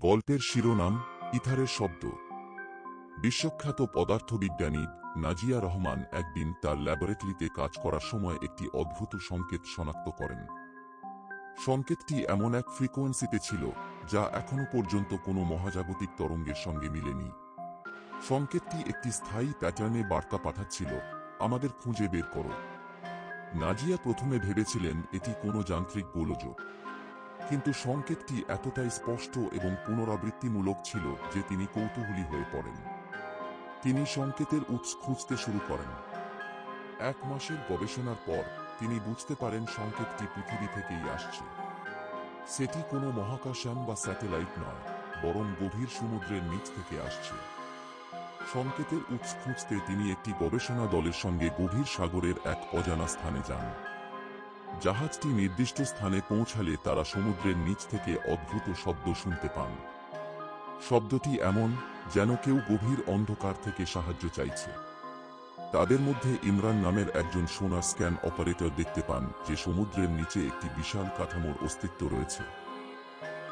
গল্পের শিরোনাম, ইথারের শব্দ। বিশ্বখ্যাত পদার্থবিজ্ঞানী নাজিয়া রহমান একদিন তার ল্যাবরেটরিতে কাজ করার সময় একটি অদ্ভুত সংকেত শনাক্ত করেন। সংকেতটি এমন এক ফ্রিকোয়েন্সিতে ছিল, যা এখনও পর্যন্ত কোনো মহাজাগতিক তরঙ্গের সঙ্গে মিলেনি। সংকেতটি একটি স্থায়ী প্যাটার্নে বার্তা পাঠাচ্ছিল, আমাদের খুঁজে বের করো। নাজিয়া প্রথমে ভেবেছিলেন এটি কোনো যান্ত্রিক গোলযোগ। কিন্তু সংকেতটি এতটাই স্পষ্ট এবং পুনরাবৃত্তিমূলক ছিল যে তিনি কৌতূহলী হয়ে পড়েন। তিনি সংকেতের উৎস খুঁজতে শুরু করেন। এক মাসের গবেষণার পর তিনি বুঝতে পারেন সংকেতটি পৃথিবী থেকেই আসছে। সেটি কোনো মহাকাশযান বা স্যাটেলাইট নয়, বরং গভীর সমুদ্রের নিচ থেকে আসছে। সংকেতের উৎস খুঁজতে তিনি একটি গবেষণা দলের সঙ্গে গভীর সাগরের এক অজানা স্থানে যান। জাহাজটি নির্দিষ্ট স্থানে পৌঁছালে তারা সমুদ্রের নিচ থেকে অদ্ভুত শব্দ শুনতে পান। শব্দটি এমন যেন কেউ গভীর অন্ধকার থেকে সাহায্য চাইছে। তাদের মধ্যে ইমরান নামের একজন সোনার স্ক্যান অপারেটর দেখতে পান, যে সমুদ্রের নিচে একটি বিশাল কাঠামোর অস্তিত্ব রয়েছে।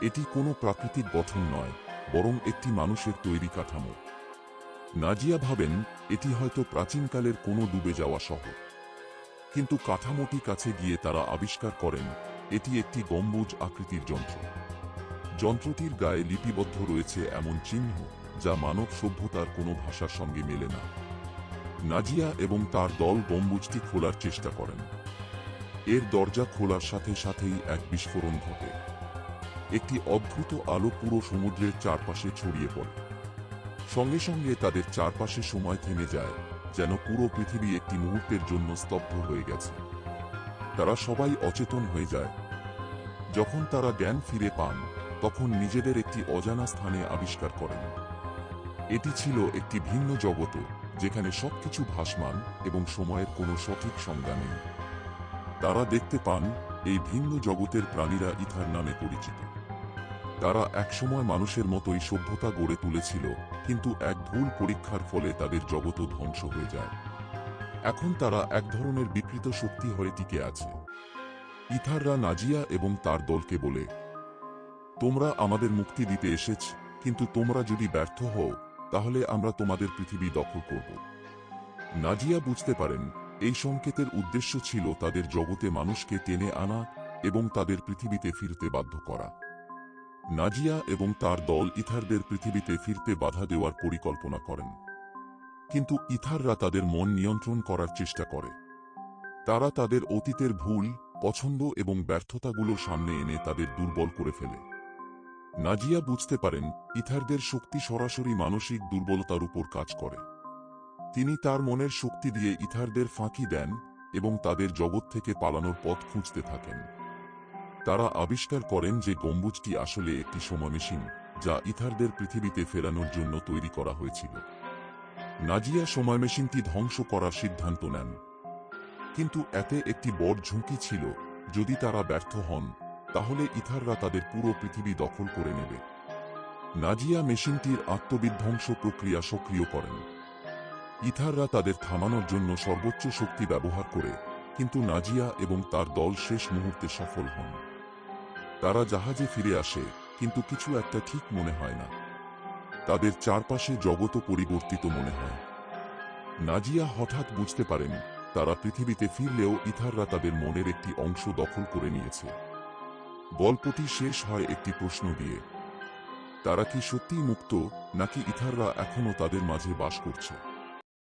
এটি কোনো প্রাকৃতিক গঠন নয়, বরং একটি মানুষের তৈরি কাঠামো। নাজিয়া ভাবেন, এটি হয়তো প্রাচীনকালের কোনো ডুবে যাওয়া শহর। কিন্তু কাঠামোটি কাছে গিয়ে তারা আবিষ্কার করেন, এটি একটি গম্বুজ আকৃতির যন্ত্র। যন্ত্রটির গায়ে লিপিবদ্ধ রয়েছে এমন চিহ্ন, যা মানব সভ্যতার কোনো ভাষার সঙ্গে মেলে না। নাজিয়া এবং তার দল গম্বুজটি খোলার চেষ্টা করেন। এর দরজা খোলার সাথে সাথেই এক বিস্ফোরণ ঘটে। একটি অদ্ভুত আলো পুরো সমুদ্রের চারপাশে ছড়িয়ে পড়ে। সঙ্গে সঙ্গে তাদের চারপাশে সময় থেমে যায়। যেন পুরো পৃথিবী একটি মুহূর্তের জন্য স্তব্ধ হয়ে গেছে। তারা সবাই অচেতন হয়ে যায়। যখন তারা জ্ঞান ফিরে পান, তখন নিজেদের একটি অজানা স্থানে আবিষ্কার করেন। এটি ছিল একটি ভিন্ন জগৎ যেখানে সবকিছু ভাসমান এবং সময়ের কোনো সঠিক সংজ্ঞা নেই। তারা দেখতে পান, এই ভিন্ন জগতের প্রাণীরা ইথার নামে পরিচিত। তারা একসময় মানুষের মতোই সভ্যতা গড়ে তুলেছিল, কিন্তু এক ভুল পরীক্ষার ফলে তাদের জগৎ ধ্বংস হয়ে যায়। এখন তারা এক ধরনের বিকৃত শক্তি হয়ে টিকে আছে। ইথাররা নাজিয়া এবং তার দলকে বলে, তোমরা আমাদের মুক্তি দিতে এসেছ, কিন্তু তোমরা যদি ব্যর্থ হও, তাহলে আমরা তোমাদের পৃথিবী দখল করব। নাজিয়া বুঝতে পারেন, এই সংকেতের উদ্দেশ্য ছিল তাদের জগতে মানুষকে টেনে আনা এবং তাদের পৃথিবীতে ফিরতে বাধ্য করা। নাজিয়া এবং তার দল ইথারদের পৃথিবীতে ফিরতে বাধা দেওয়ার পরিকল্পনা করেন। কিন্তু ইথাররা তাদের মন নিয়ন্ত্রণ করার চেষ্টা করে। তারা তাদের অতীতের ভুল, পছন্দ এবং ব্যর্থতাগুলো সামনে এনে তাদের দুর্বল করে ফেলে। নাজিয়া বুঝতে পারেন, ইথারদের শক্তি সরাসরি মানসিক দুর্বলতার উপর কাজ করে। তিনি তার মনের শক্তি দিয়ে ইথারদের ফাঁকি দেন এবং তাদের জগৎ থেকে পালানোর পথ খুঁজতে থাকেন। তারা আবিষ্কার করেন যে গম্বুজটি আসলে একটি সময় মেশিন যা ইথারদের পৃথিবীতে ফেরানোর জন্য তৈরি করা হয়েছিল। নাজিয়া সময় মেশিনটি ধ্বংস করার সিদ্ধান্ত নেন। কিন্তু এতে একটি বড় ঝুঁকি ছিল। যদি তারা ব্যর্থ হন, তাহলে ইথাররা তাদের পুরো পৃথিবী দখল করে নেবে। নাজিয়া মেশিনটির আত্মবিধ্বংস প্রক্রিয়া সক্রিয় করেন। ইথাররা তাদের থামানোর জন্য সর্বোচ্চ শক্তি ব্যবহার করে, কিন্তু নাজিয়া এবং তার দল শেষ মুহূর্তে সফল হন। তারা জাহাজে ফিরে আসে, কিন্তু কিছু একটা ঠিক মনে হয় না। তাদের চারপাশে জগৎ পরিবর্তিত মনে হয়। নাজিয়া হঠাৎ বুঝতে পারেন, তারা পৃথিবীতে ফিরলেও ইথাররা তাদের মনের একটি অংশ দখল করে নিয়েছে। গল্পটি শেষ হয় একটি প্রশ্ন দিয়ে। তারা কি সত্যিই মুক্ত, নাকি ইথাররা এখনও তাদের মাঝে বাস করছে?